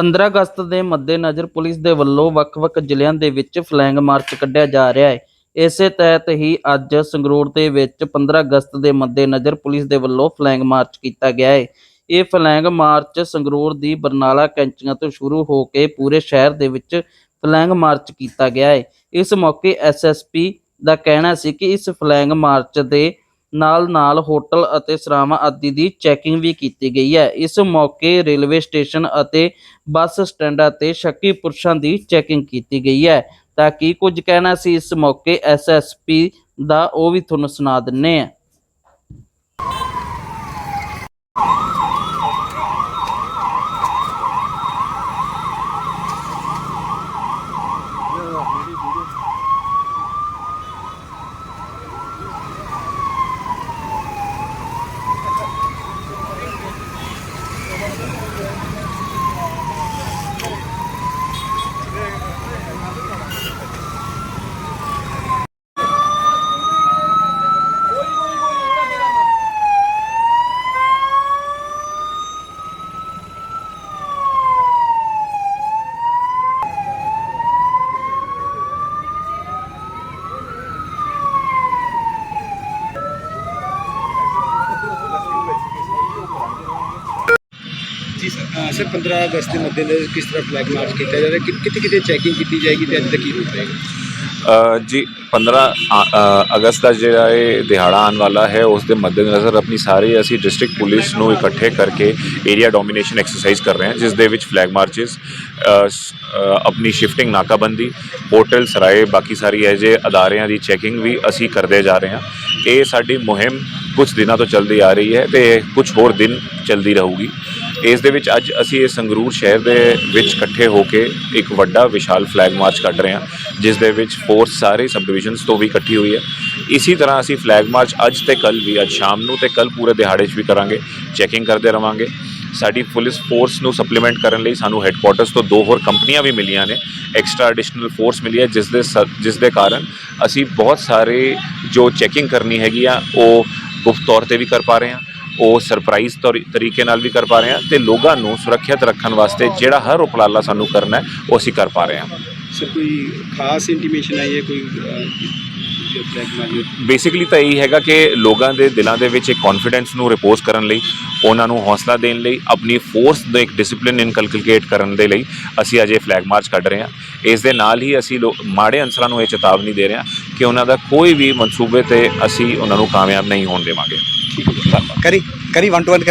15 ਅਗਸਤ ਦੇ ਮੱਦੇਨਜ਼ਰ ਪੁਲਿਸ ਦੇ ਵੱਲੋਂ ਵੱਖ-ਵੱਖ ਜ਼ਿਲ੍ਹਿਆਂ ਦੇ ਵਿੱਚ ਫਲੈਗ ਮਾਰਚ ਕੱਢਿਆ ਜਾ ਰਿਹਾ ਹੈ। ਇਸੇ ਤਹਿਤ ਹੀ ਅੱਜ ਸੰਗਰੂਰ ਦੇ ਵਿੱਚ 15 ਅਗਸਤ ਦੇ ਮੱਦੇਨਜ਼ਰ ਪੁਲਿਸ ਦੇ ਵੱਲੋਂ ਫਲੈਗ ਮਾਰਚ ਕੀਤਾ ਗਿਆ ਹੈ। ਇਹ ਫਲੈਗ ਮਾਰਚ ਸੰਗਰੂਰ ਦੀ ਬਰਨਾਲਾ ਕੈਂਚੀਆਂ ਤੋਂ ਸ਼ੁਰੂ ਹੋ ਕੇ ਪੂਰੇ ਸ਼ਹਿਰ ਦੇ ਵਿੱਚ ਫਲੈਗ ਮਾਰਚ ਕੀਤਾ ਗਿਆ ਹੈ। ਇਸ ਮੌਕੇ ਐਸਐਸਪੀ ਦਾ ਕਹਿਣਾ ਸੀ ਕਿ ਇਸ ਫਲੈਗ ਮਾਰਚ ਦੇ ਨਾਲ-ਨਾਲ ਹੋਟਲ ਅਤੇ ਸਰਾਵਾਂ ਆਦਿ ਦੀ ਚੈਕਿੰਗ ਵੀ ਕੀਤੀ ਗਈ ਹੈ। ਇਸ ਮੌਕੇ ਰੇਲਵੇ ਸਟੇਸ਼ਨ ਅਤੇ ਬੱਸ ਸਟੈਂਡਾਂ ਤੇ ਸ਼ੱਕੀ ਪੁਰਸ਼ਾਂ ਦੀ ਚੈਕਿੰਗ ਕੀਤੀ ਗਈ ਹੈ। ਤਾਂ ਕੀ ਕੁਝ ਕਹਿਣਾ ਸੀ ਇਸ ਮੌਕੇ ਐਸਐਸਪੀ ਦਾ, ਉਹ ਵੀ ਤੁਹਾਨੂੰ ਸੁਣਾ ਦਿੰਨੇ ਆ ਜੀ ਸਰ ਸਰ 15 ਅਗਸਤ ਦੇ ਮੱਦੇਨਜ਼ਰ ਕਿਸ ਤਰ੍ਹਾਂ ਫਲੈਗ ਮਾਰਚ ਕੀਤਾ ਜਾ ਰਿਹਾ? ਕਿ- ਕਿਤੇ ਕਿੱਥੇ ਚੈਕਿੰਗ ਕੀਤੀ ਜਾਏਗੀ ਤੇ ਅੱਜ ਤੱਕ ਕੀ ਰੂਪ ਰਹੇਗਾ ਜੀ 15 ਅਗਸਤ ਦਾ ਜਿਹੜਾ ਇਹ ਦਿਹਾੜਾ ਆਉਣ ਵਾਲਾ ਹੈ, ਉਸ ਦੇ ਮੱਦੇਨਜ਼ਰ ਆਪਣੀ ਸਾਰੀ ਅਸੀਂ ਡਿਸਟ੍ਰਿਕਟ ਪੁਲਿਸ ਨੂੰ ਇਕੱਠੇ ਕਰਕੇ ਏਰੀਆ ਡੋਮੀਨੇਸ਼ਨ ਐਕਸਰਸਾਈਜ਼ ਕਰ ਰਹੇ ਹਾਂ, ਜਿਸ ਦੇ ਵਿੱਚ ਫਲੈਗ ਮਾਰਚਸ ਆਪਣੀ ਸ਼ਿਫਟਿੰਗ ਨਾਕਾਬੰਦੀ ਹੋਟਲ ਸਰਾਏ, ਬਾਕੀ ਸਾਰੀ ਹੈ ਜੇ ਅਦਾਰਿਆਂ ਦੀ ਚੈਕਿੰਗ ਵੀ ਅਸੀਂ ਕਰਦੇ ਜਾ ਰਹੇ ਹਾਂ। ਇਹ ਸਾਡੀ ਮੁਹਿੰਮ ਕੁਝ ਦਿਨਾਂ ਤੋਂ ਚੱਲਦੀ ਆ ਰਹੀ ਹੈ ਤੇ ਕੁਝ ਹੋਰ ਦਿਨ ਚੱਲਦੀ ਰਹੂਗੀ। ਇਸ ਦੇ ਵਿੱਚ ਅੱਜ ਅਸੀਂ ਇਹ ਸੰਗਰੂਰ ਸ਼ਹਿਰ ਦੇ ਵਿੱਚ ਇਕੱਠੇ ਹੋ ਕੇ ਇੱਕ ਵੱਡਾ ਵਿਸ਼ਾਲ ਫਲੈਗ ਮਾਰਚ ਕੱਢ ਰਹੇ ਹਾਂ, ਜਿਸ ਦੇ ਵਿੱਚ ਫੋਰਸ ਸਾਰੇ ਸਬ ਡਿਵੀਜ਼ਨਸ ਤੋਂ ਵੀ ਇਕੱਠੀ ਹੋਈ ਹੈ। ਇਸੇ ਤਰ੍ਹਾਂ ਅਸੀਂ ਫਲੈਗ ਮਾਰਚ ਅੱਜ ਤੇ ਕੱਲ ਵੀ, ਅੱਜ ਸ਼ਾਮ ਨੂੰ ਤੇ ਕੱਲ ਪੂਰੇ ਦਿਹਾੜੇ 'ਚ ਵੀ ਕਰਾਂਗੇ ਚੈਕਿੰਗ ਕਰਦੇ ਰਵਾਂਗੇ। ਸਾਡੀ ਪੁਲਿਸ ਫੋਰਸ ਨੂੰ ਸਪਲੀਮੈਂਟ ਕਰਨ ਲਈ ਸਾਨੂੰ ਹੈੱਡਕੁਆਟਰਸ ਤੋਂ ਦੋ ਹੋਰ ਕੰਪਨੀਆਂ ਵੀ ਮਿਲੀਆਂ ਨੇ ਐਕਸਟਰਾ ਐਡੀਸ਼ਨਲ ਫੋਰਸ ਮਿਲੀ ਹੈ, ਜਿਸ ਦੇ ਸ- ਜਿਸ ਦੇ ਕਾਰਨ ਅਸੀਂ ਬਹੁਤ ਸਾਰੇ ਜੋ ਚੈਕਿੰਗ ਕਰਨੀ ਹੈਗੀ ਆ, ਉਹ ਗੁਪਤ ਤੌਰ ਤੇ ਵੀ ਕਰ ਪਾ ਰਹੇ ਹਾਂ। ਉਹ ਸਰਪ੍ਰਾਈਜ਼ ਤੌਰ- ਤਰੀਕੇ ਨਾਲ ਵੀ ਕਰ ਪਾ ਰਹੇ ਹਾਂ ਤੇ ਲੋਕਾਂ ਨੂੰ ਸੁਰੱਖਿਅਤ ਰੱਖਣ ਵਾਸਤੇ ਜਿਹੜਾ ਹਰ ਉਪਰਾਲਾ ਸਾਨੂੰ ਕਰਨਾ ਹੈ ਉਹ ਅਸੀਂ ਕਰ ਪਾ ਰਹੇ ਹਾਂ। ਸਰ ਕੋਈ ਖਾਸ ਇੰਟੀਮੇਸ਼ਨ ਆਈ ਹੈ ਕੋਈ ਬੇਸਿਕਲੀ ਤਾਂ ਇਹ ਹੈਗਾ ਕਿ ਲੋਕਾਂ ਦੇ ਦਿਲਾਂ ਦੇ ਵਿੱਚ ਇੱਕ ਕੌਨਫੀਡੈਂਸ ਨੂੰ ਰਿਪੋਜ਼ ਕਰਨ ਲਈ ਉਹਨਾਂ ਨੂੰ ਹੌਸਲਾ ਦੇਣ ਲਈ ਆਪਣੀ ਫੋਰਸ ਦਾ ਇੱਕ ਡਿਸਪਲਿਨ ਇਨਕਲਕੇਟ ਕਰਨ ਦੇ ਲਈ ਅਸੀਂ ਅਜੇ ਫਲੈਗ ਮਾਰਚ ਕੱਢ ਰਹੇ ਹਾਂ। ਇਸ ਦੇ ਨਾਲ ਹੀ ਅਸੀਂ ਮਾੜੇ ਅਨਸਰਾਂ ਨੂੰ ਇਹ ਚੇਤਾਵਨੀ ਦੇ ਰਹੇ ਹਾਂ ਕਿ ਉਹਨਾਂ ਦਾ ਕੋਈ ਵੀ ਮਨਸੂਬੇ ਤੇ ਅਸੀਂ ਉਹਨਾਂ ਨੂੰ ਕਾਮਯਾਬ ਨਹੀਂ ਹੋਣ ਦੇਵਾਂਗੇ। ਕਰੀ ਕਰੀ 1 ਟੂ 1